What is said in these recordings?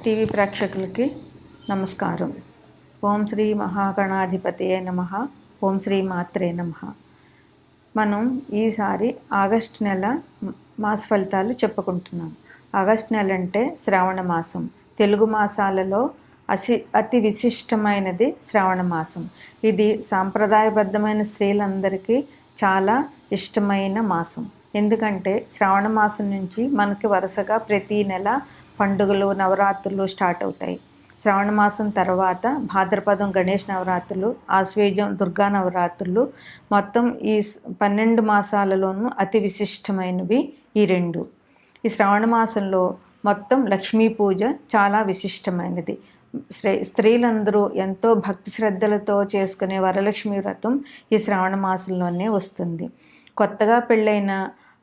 TV ప్రేక్షకులకి నమస్కారం. ఓం శ్రీ మహాగణాధిపతియే నమ. ఓం శ్రీ మాత్రే నమ. మనం ఈసారి ఆగస్ట్ నెల మాస ఫలితాలు చెప్పుకుంటున్నాం. ఆగస్ట్ నెల అంటే శ్రావణ మాసం. తెలుగు మాసాలలో అసి అతి విశిష్టమైనది శ్రావణ మాసం. ఇది సాంప్రదాయబద్ధమైన స్త్రీలందరికీ చాలా ఇష్టమైన మాసం. ఎందుకంటే శ్రావణ మాసం నుంచి మనకి వరుసగా ప్రతి నెల పండుగలు నవరాత్రులు స్టార్ట్ అవుతాయి. శ్రావణ మాసం తర్వాత భాద్రపదం గణేష్ నవరాత్రులు ఆశ్వేజం దుర్గా నవరాత్రులు మొత్తం ఈ పన్నెండు మాసాలలోనూ అతి విశిష్టమైనవి ఈ రెండు. ఈ శ్రావణ మాసంలో మొత్తం లక్ష్మీ పూజ చాలా విశిష్టమైనది. స్త్రీ స్త్రీలందరూ ఎంతో భక్తి శ్రద్ధలతో చేసుకునే వరలక్ష్మి వ్రతం ఈ శ్రావణ మాసంలోనే వస్తుంది. కొత్తగా పెళ్ళైన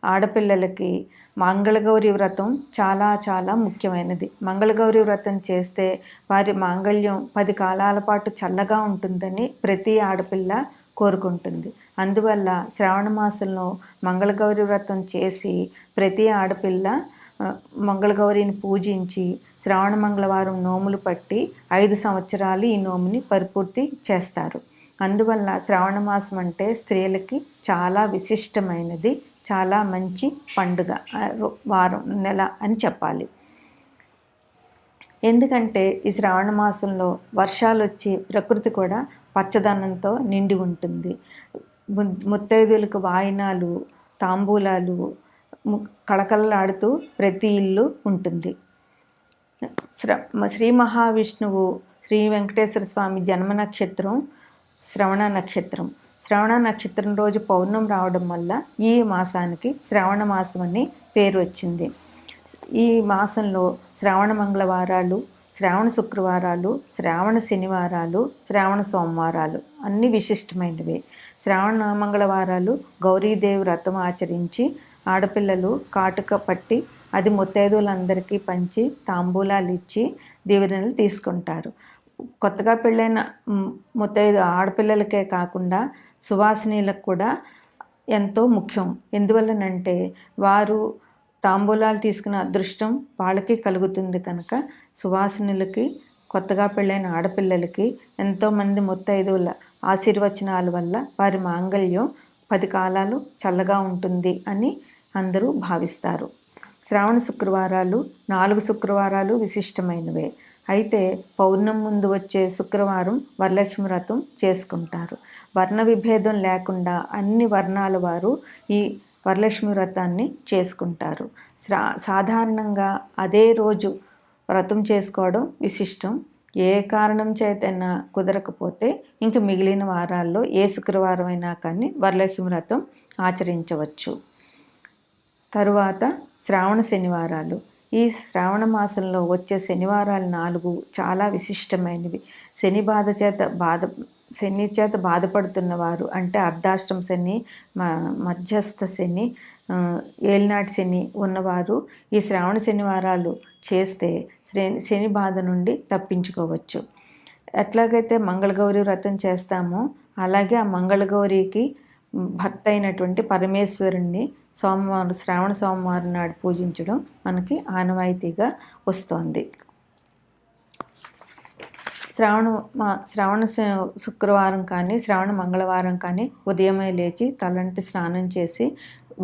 ఆడపిల్లలకి మంగళగౌరి వ్రతం చాలా చాలా ముఖ్యమైనది. మంగళగౌరి వ్రతం చేస్తే వారి మాంగళ్యం పది కాలాల పాటు చల్లగా ఉంటుందని ప్రతి ఆడపిల్ల కోరుకుంటుంది. అందువల్ల శ్రావణ మాసంలో మంగళగౌరి వ్రతం చేసి ప్రతి ఆడపిల్ల మంగళగౌరిని పూజించి శ్రావణ మంగళవారం నోములు పట్టి ఐదు సంవత్సరాలు ఈ నోముని పరిపూర్తి చేస్తారు. అందువల్ల శ్రావణ మాసం అంటే స్త్రీలకి చాలా విశిష్టమైనది. చాలా మంచి పండుగ వారం నెల అని చెప్పాలి. ఎందుకంటే ఈ శ్రావణ మాసంలో వర్షాలు వచ్చి ప్రకృతి కూడా పచ్చదనంతో నిండి ఉంటుంది. ము- ముత్తైదులకు వాయినాలు తాంబూలాలు కళకళలాడుతూ ప్రతి ఇల్లు ఉంటుంది. శ్ర- శ్రీ మహావిష్ణువు శ్రీ వెంకటేశ్వర స్వామి జన్మ నక్షత్రం శ్రవణ నక్షత్రం. శ్రవణ నక్షత్రం రోజు పౌర్ణం రావడం వల్ల ఈ మాసానికి శ్రావణ మాసం అని పేరు వచ్చింది. ఈ మాసంలో శ్రావణ మంగళవారాలు శ్రావణ శుక్రవారాలు శ్రావణ శనివారాలు శ్రావణ సోమవారాలు అన్ని విశిష్టమైనవి. శ్రావణ మంగళవారాలు గౌరీదేవి వ్రతం ఆచరించి ఆడపిల్లలు కాటుక పట్టి అది ముత్తైదులందరికీ పంచి తాంబూలాలు ఇచ్చి దీవెనలు తీసుకుంటారు. కొత్తగా పెళ్ళైన ముత్తైదు ఆడపిల్లలకే కాకుండా సువాసినీలకు కూడా ఎంతో ముఖ్యం. ఎందువల్లనంటే వారు తాంబూలాలు తీసుకున్న అదృష్టం వాళ్ళకి కలుగుతుంది కనుక సువాసినులకి కొత్తగా పెళ్ళైన ఆడపిల్లలకి ఎంతోమంది ముత్తైదువుల ఆశీర్వచనాల వల్ల వారి మాంగళ్యం పది కాలాలు చల్లగా ఉంటుంది అని అందరూ భావిస్తారు. శ్రావణ శుక్రవారాలు నాలుగు శుక్రవారాలు విశిష్టమైనవే. అయితే పౌర్ణం ముందు వచ్చే శుక్రవారం వరలక్ష్మి వ్రతం చేసుకుంటారు. వర్ణ విభేదం లేకుండా అన్ని వర్ణాల వారు ఈ వరలక్ష్మి వ్రతాన్ని చేసుకుంటారు. సాధారణంగా అదే రోజు వ్రతం చేసుకోవడం విశిష్టం. ఏ కారణం చేతైనా కుదరకపోతే ఇంక మిగిలిన వారాల్లో ఏ శుక్రవారం అయినా కానీ వరలక్ష్మి వ్రతం ఆచరించవచ్చు. తరువాత శ్రావణ శనివారాలు. ఈ శ్రావణ మాసంలో వచ్చే శనివారాలు నాలుగు చాలా విశిష్టమైనవి. శని బాధ చేత బాధ శని చేత బాధపడుతున్న వారు అంటే అర్ధాష్టం శని మ- మధ్యస్థ శని ఏలినాటి శని ఉన్నవారు ఈ శ్రావణ శనివారాలు చేస్తే శని శని బాధ నుండి తప్పించుకోవచ్చు. ఎట్లాగైతే మంగళగౌరి వ్రతం చేస్తామో అలాగే ఆ మంగళగౌరికి భర్త అయినటువంటి పరమేశ్వరుణ్ణి సోమవారం శ్రావణ సోమవారం నాడు పూజించడం మనకి ఆనవాయితీగా వస్తోంది. శ్రావణ మా శ్రావణ శ- శుక్రవారం కానీ శ్రావణ మంగళవారం కానీ ఉదయమే లేచి తలంటి స్నానం చేసి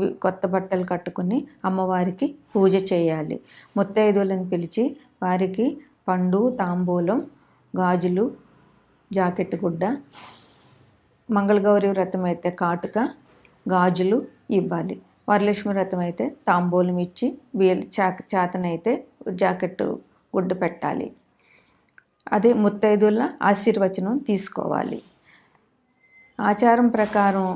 కొత్త బట్టలు కట్టుకుని అమ్మవారికి పూజ చేయాలి. ముత్తైదువులను పిలిచి వారికి పండు తాంబూలం గాజులు జాకెట్ గుడ్డ మంగళగౌరి వ్రతం అయితే కాటుక గాజులు ఇవ్వాలి. వరలక్ష్మి వ్రతం అయితే తాంబూలం ఇచ్చి వీలు చాక చేతనైతే జాకెట్ గుడ్డు పెట్టాలి. అదే ముత్తైదుల ఆశీర్వచనం తీసుకోవాలి. ఆచారం ప్రకారం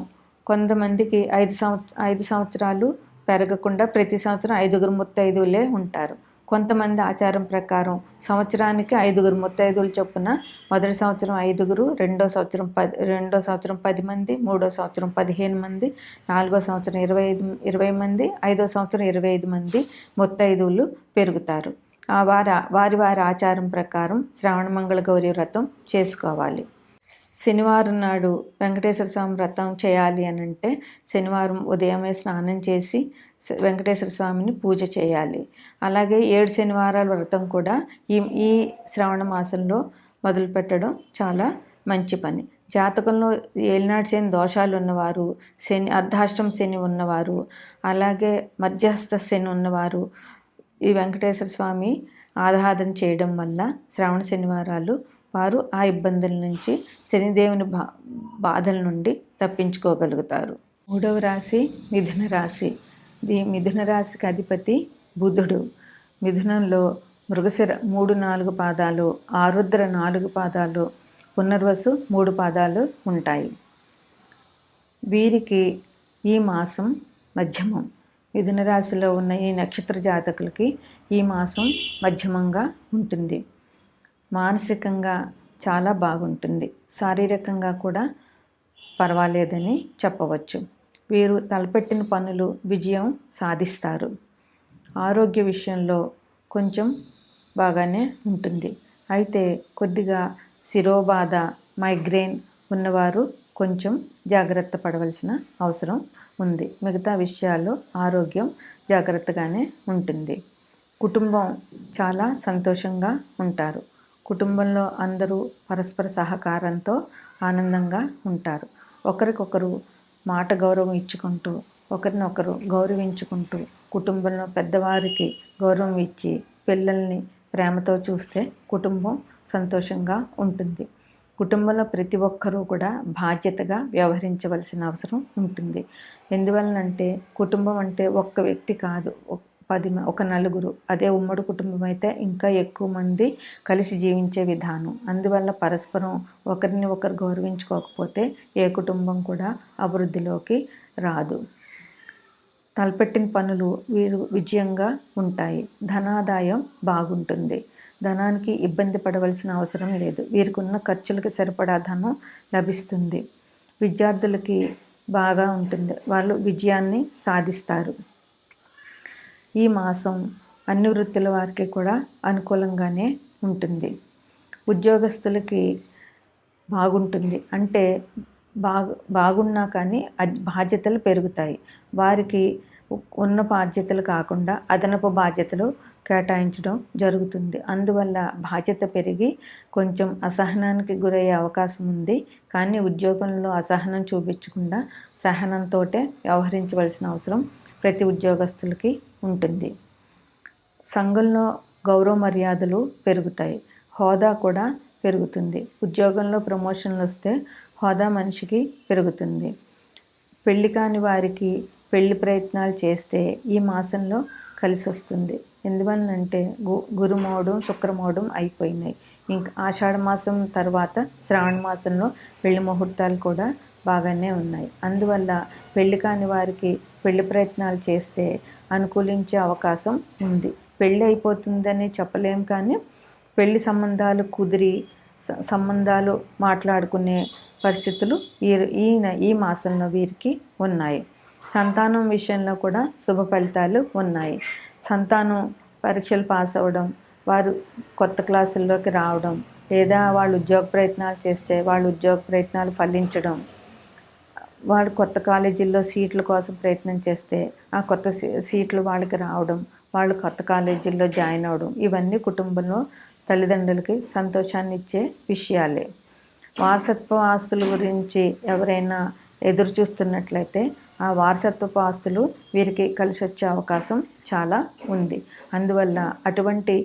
కొంతమందికి ఐదు సంవత్స ఐదు సంవత్సరాలు పెరగకుండా ప్రతి సంవత్సరం ఐదుగురు ముత్తైదువులే ఉంటారు. కొంతమంది ఆచారం ప్రకారం సంవత్సరానికి ఐదుగురు ముత్తైదువులు చొప్పున మొదటి సంవత్సరం ఐదుగురు రెండో సంవత్సరం పది రెండో సంవత్సరం పది మంది మూడో సంవత్సరం పదిహేను మంది నాలుగో సంవత్సరం ఇరవై ఐదు ఇరవై మంది ఐదో సంవత్సరం ఇరవై ఐదు మంది ముత్తైదువులు పెరుగుతారు. ఆ వారి వారి వారి ఆచారం ప్రకారం శ్రావణ మంగళ గౌరి వ్రతం చేసుకోవాలి. శనివారం నాడు వెంకటేశ్వర స్వామి వ్రతం చేయాలి అని అంటే శనివారం ఉదయమే స్నానం చేసి వెంకటేశ్వర స్వామిని పూజ చేయాలి. అలాగే ఏడు శనివారాల వ్రతం కూడా ఈ ఈ శ్రావణ మాసంలో మొదలు పెట్టడం చాలా మంచి పని. జాతకంలో ఏలినాటి శని దోషాలు ఉన్నవారు శని అర్ధాష్టం శని ఉన్నవారు అలాగే మధ్యస్థ శని ఉన్నవారు ఈ వెంకటేశ్వర స్వామి ఆరాధన చేయడం వల్ల శ్రావణ శనివారాలు వారు ఆ ఇబ్బందుల నుంచి శనిదేవుని బా బాధల నుండి తప్పించుకోగలుగుతారు. మూడవ రాశి మిథున రాశి. ఈ మిథున రాశికి అధిపతి బుధుడు. మిథునంలో మృగశిర మూడు నాలుగు పాదాలు ఆరుద్ర నాలుగు పాదాలు పునర్వసు మూడు పాదాలు ఉంటాయి. వీరికి ఈ మాసం మధ్యమం. మిథున రాశిలో ఉన్న ఈ నక్షత్ర జాతకులకి ఈ మాసం మధ్యమంగా ఉంటుంది. మానసికంగా చాలా బాగుంటుంది. శారీరకంగా కూడా పర్వాలేదని చెప్పవచ్చు. వీరు తలపెట్టిన పనులు విజయం సాధిస్తారు. ఆరోగ్య విషయంలో కొంచెం బాగానే ఉంటుంది. అయితే కొద్దిగా శిరోబాధ మైగ్రేన్ ఉన్నవారు కొంచెం జాగ్రత్త పడవలసిన అవసరం ఉంది. మిగతా విషయాల్లో ఆరోగ్యం జాగ్రత్తగానే ఉంటుంది. కుటుంబం చాలా సంతోషంగా ఉంటారు. కుటుంబంలో అందరూ పరస్పర సహకారంతో ఆనందంగా ఉంటారు. ఒకరికొకరు మాట గౌరవం ఇచ్చుకుంటూ ఒకరినొకరు గౌరవించుకుంటూ కుటుంబంలో పెద్దవారికి గౌరవం ఇచ్చి పిల్లల్ని ప్రేమతో చూస్తే కుటుంబం సంతోషంగా ఉంటుంది. కుటుంబంలో ప్రతి ఒక్కరూ కూడా బాధ్యతగా వ్యవహరించవలసిన అవసరం ఉంటుంది. ఎందువలనంటే కుటుంబం అంటే ఒక్క వ్యక్తి కాదు ఒక్- పది ఒక నలుగురు. అదే ఉమ్మడి కుటుంబం అయితే ఇంకా ఎక్కువ మంది కలిసి జీవించే విధానం. అందువల్ల పరస్పరం ఒకరిని ఒకరు గౌరవించుకోకపోతే ఏ కుటుంబం కూడా అభివృద్ధిలోకి రాదు. తలపెట్టిన పనులు వీరు విజయంగా ఉంటాయి. ధనాదాయం బాగుంటుంది. ధనానికి ఇబ్బంది పడవలసిన అవసరం లేదు. వీరికున్న ఖర్చులకు సరిపడా ధనం లభిస్తుంది. విద్యార్థులకి బాగా ఉంటుంది. వాళ్ళు విజయాన్ని సాధిస్తారు. ఈ మాసం అన్ని వృత్తుల వారికి కూడా అనుకూలంగానే ఉంటుంది. ఉద్యోగస్తులకి బాగుంటుంది. అంటే బాగు బాగున్నా కానీ బాధ్యతలు పెరుగుతాయి. వారికి ఉన్న బాధ్యతలు కాకుండా అదనపు బాధ్యతలు కేటాయించడం జరుగుతుంది. అందువల్ల బాధ్యత పెరిగి కొంచెం అసహనానికి గురయ్యే అవకాశం ఉంది. కానీ ఉద్యోగంలో అసహనం చూపించకుండా సహనంతో వ్యవహరించవలసిన అవసరం ప్రతి ఉద్యోగస్తులకి ఉంటుంది. సంఘంలో గౌరవ మర్యాదలు పెరుగుతాయి. హోదా కూడా పెరుగుతుంది. ఉద్యోగంలో ప్రమోషన్లు వస్తే హోదా మనిషికి పెరుగుతుంది. పెళ్ళి కాని వారికి పెళ్ళి ప్రయత్నాలు చేస్తే ఈ మాసంలో కలిసి వస్తుంది. ఎందువల్లంటే గు గురుమోడం శుక్రమోడం అయిపోయినాయి. ఇంకా ఆషాఢ మాసం తర్వాత శ్రావణ మాసంలో పెళ్ళి ముహూర్తాలు కూడా బాగానే ఉన్నాయి. అందువల్ల పెళ్ళి కాని వారికి పెళ్ళి ప్రయత్నాలు చేస్తే అనుకూలించే అవకాశం ఉంది. పెళ్ళి అయిపోతుందని చెప్పలేం కానీ పెళ్ళి సంబంధాలు కుదిరి సంబంధాలు మాట్లాడుకునే పరిస్థితులు ఈ ఈయన ఈ మాసంలో వీరికి ఉన్నాయి. సంతానం విషయంలో కూడా శుభ ఫలితాలు ఉన్నాయి. సంతానం పరీక్షలు పాస్ అవ్వడం వారు కొత్త క్లాసుల్లోకి రావడం లేదా వాళ్ళు ఉద్యోగ ప్రయత్నాలు చేస్తే వాళ్ళు ఉద్యోగ ప్రయత్నాలు ఫలించడం వాడు కొత్త కాలేజీల్లో సీట్ల కోసం ప్రయత్నం చేస్తే ఆ కొత్త సీ- సీట్లు వాళ్ళకి రావడం వాళ్ళు కొత్త కాలేజీల్లో జాయిన్ అవడం ఇవన్నీ కుటుంబంలో తల్లిదండ్రులకి సంతోషాన్ని ఇచ్చే విషయాలే. వారసత్వ ఆస్తుల గురించి ఎవరైనా ఎదురు చూస్తున్నట్లయితే ఆ వారసత్వపు ఆస్తులు వీరికి కలిసి వచ్చే అవకాశం చాలా ఉంది. అందువల్ల అటువంటి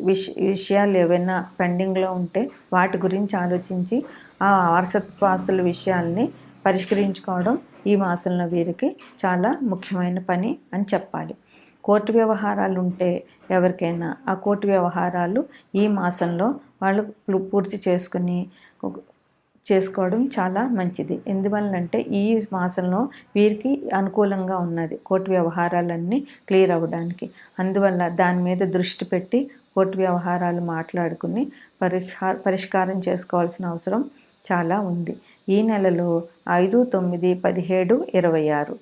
విష విషయాలు ఏవైనా పెండింగ్లో ఉంటే వాటి గురించి ఆలోచించి ఆ వారసత్వ ఆస్తుల విషయాల్ని పరిష్కరించుకోవడం ఈ మాసంలో వీరికి చాలా ముఖ్యమైన పని అని చెప్పాలి. కోర్టు వ్యవహారాలు ఉంటే ఎవరికైనా ఆ కోర్టు వ్యవహారాలు ఈ మాసంలో వాళ్ళు పూర్తి చేసుకుని చేసుకోవడం చాలా మంచిది. ఎందువల్లంటే ఈ మాసంలో వీరికి అనుకూలంగా ఉన్నది కోర్టు వ్యవహారాలన్నీ క్లియర్ అవ్వడానికి. అందువల్ల దాని మీద దృష్టి పెట్టి కోర్టు వ్యవహారాలు మాట్లాడుకుని పరిహా పరిష్కారం చేసుకోవాల్సిన అవసరం చాలా ఉంది. ఈ నెలలో ఐదు తొమ్మిది పదిహేడు ఇరవై ఆరు.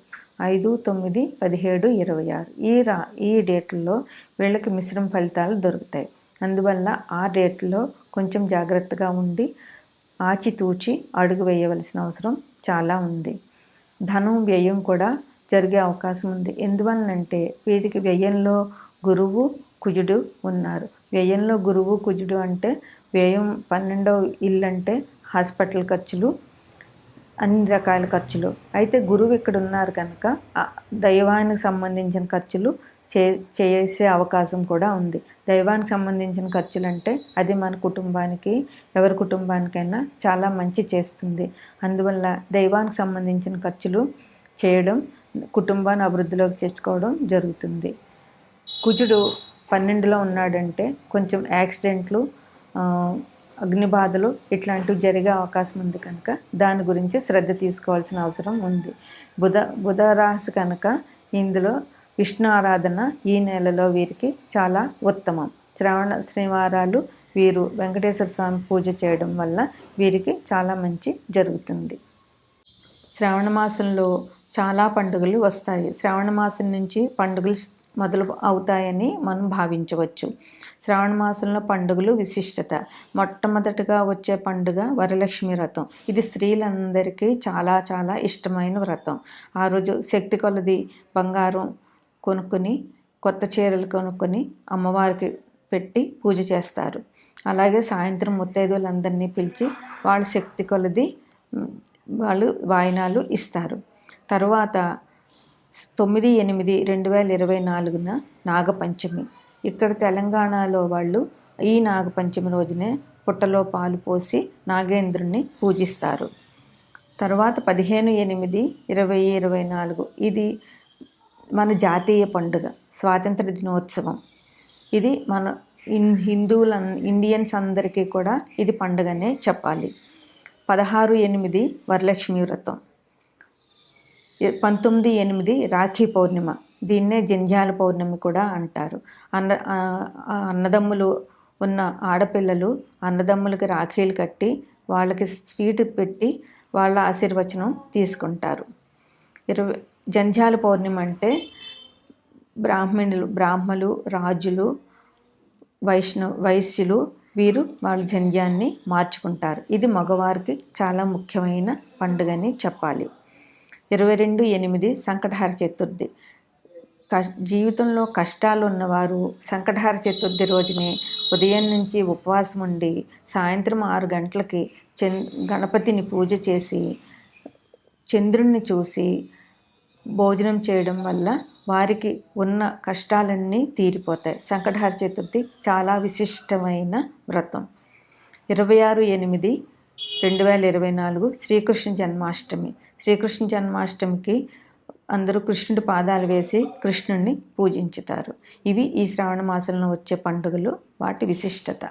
ఐదు తొమ్మిది పదిహేడు ఇరవై ఆరు. ఈ రా ఈ డేట్లలో వీళ్ళకి మిశ్రమ ఫలితాలు దొరుకుతాయి. అందువల్ల ఆ డేట్లో కొంచెం జాగ్రత్తగా ఉండి ఆచితూచి అడుగు వేయవలసిన అవసరం చాలా ఉంది. ధనం వ్యయం కూడా జరిగే అవకాశం ఉంది. ఎందువలనంటే వీటికి వ్యయంలో గురువు కుజుడు ఉన్నారు. వ్యయంలో గురువు కుజుడు అంటే వ్యయం పన్నెండవ ఇల్లు అంటే హాస్పిటల్ ఖర్చులు అన్ని రకాల ఖర్చులు. అయితే గురువు ఇక్కడ ఉన్నారు కనుక దైవానికి సంబంధించిన ఖర్చులు చే చేసే అవకాశం కూడా ఉంది. దైవానికి సంబంధించిన ఖర్చులు అంటే అది మన కుటుంబానికి ఎవరి కుటుంబానికైనా చాలా మంచి చేస్తుంది. అందువల్ల దైవానికి సంబంధించిన ఖర్చులు చేయడం కుటుంబాన్ని అభివృద్ధిలోకి చేసుకోవడం జరుగుతుంది. కుజుడు పన్నెండులో ఉన్నాడంటే కొంచెం యాక్సిడెంట్లు అగ్నిబాధలు ఇట్లాంటివి జరిగే అవకాశం ఉంది కనుక దాని గురించి శ్రద్ధ తీసుకోవాల్సిన అవసరం ఉంది. బుధ బుధ రాశి కనుక ఇందులో విష్ణు ఆరాధన ఈ నెలలో వీరికి చాలా ఉత్తమం. శ్రావణ శ్రీవారాలు వీరు వెంకటేశ్వర స్వామి పూజ చేయడం వల్ల వీరికి చాలా మంచి జరుగుతుంది. శ్రావణ మాసంలో చాలా పండుగలు వస్తాయి. శ్రావణ మాసం నుంచి పండుగలు మొదలు అవుతాయని మనం భావించవచ్చు. శ్రావణ మాసంలో పండుగలు విశిష్టత. మొట్టమొదటిగా వచ్చే పండుగ వరలక్ష్మి వ్రతం. ఇది స్త్రీలందరికీ చాలా చాలా ఇష్టమైన వ్రతం. ఆ రోజు శక్తి కొలది బంగారం కొనుక్కొని కొత్త చీరలు కొనుక్కొని అమ్మవారికి పెట్టి పూజ చేస్తారు. అలాగే సాయంత్రం ముత్తైదువులందరినీ పిలిచి వాళ్ళ శక్తి కొలది వాళ్ళు వాయినాలు ఇస్తారు. తర్వాత తొమ్మిది ఎనిమిది రెండు వేల ఇరవై నాలుగున నాగపంచమి. ఇక్కడ తెలంగాణలో వాళ్ళు ఈ నాగపంచమి రోజునే పుట్టలో పాలు పోసి నాగేంద్రుణ్ణి పూజిస్తారు. తర్వాత పదిహేను ఎనిమిది ఇరవై ఇరవై నాలుగు. ఇది మన జాతీయ పండుగ స్వాతంత్ర దినోత్సవం. ఇది మన ఇన్ హిందువుల ఇండియన్స్ అందరికీ కూడా ఇది పండుగనే చెప్పాలి. పదహారు ఎనిమిది వరలక్ష్మి వ్రతం. పంతొమ్మిది ఎనిమిది రాఖీ పౌర్ణిమ. దీన్నే జంజాల పౌర్ణమి కూడా అంటారు. అన్న అన్నదమ్ములు ఉన్న ఆడపిల్లలు అన్నదమ్ములకి రాఖీలు కట్టి వాళ్ళకి స్వీట్ పెట్టి వాళ్ళ ఆశీర్వచనం తీసుకుంటారు. ఇరవై జంజాల పౌర్ణిమ అంటే బ్రాహ్మణులు బ్రాహ్మలు రాజులు వైష్ణవ వైశ్యులు వీరు వాళ్ళ జంధ్యాన్ని మార్చుకుంటారు. ఇది మగవారికి చాలా ముఖ్యమైన పండుగని చెప్పాలి. ఇరవై రెండు ఎనిమిది సంకటహార చతుర్థి. క జీవితంలో కష్టాలు ఉన్నవారు సంకటహార చతుర్థి రోజునే ఉదయం నుంచి ఉపవాసం ఉండి సాయంత్రం ఆరు గంటలకి చంద్ గణపతిని పూజ చేసి చంద్రుణ్ణి చూసి భోజనం చేయడం వల్ల వారికి ఉన్న కష్టాలన్నీ తీరిపోతాయి. సంకటహార చతుర్థి చాలా విశిష్టమైన వ్రతం. ఇరవై ఆరు ఎనిమిది రెండు వేల ఇరవై నాలుగు శ్రీకృష్ణ జన్మాష్టమి. శ్రీకృష్ణ జన్మాష్టమికి అందరూ కృష్ణుడి పాదాలు వేసి కృష్ణుడిని పూజించుతారు. ఇవి ఈ శ్రావణ మాసంలో వచ్చే పండుగలు వాటి విశిష్టత.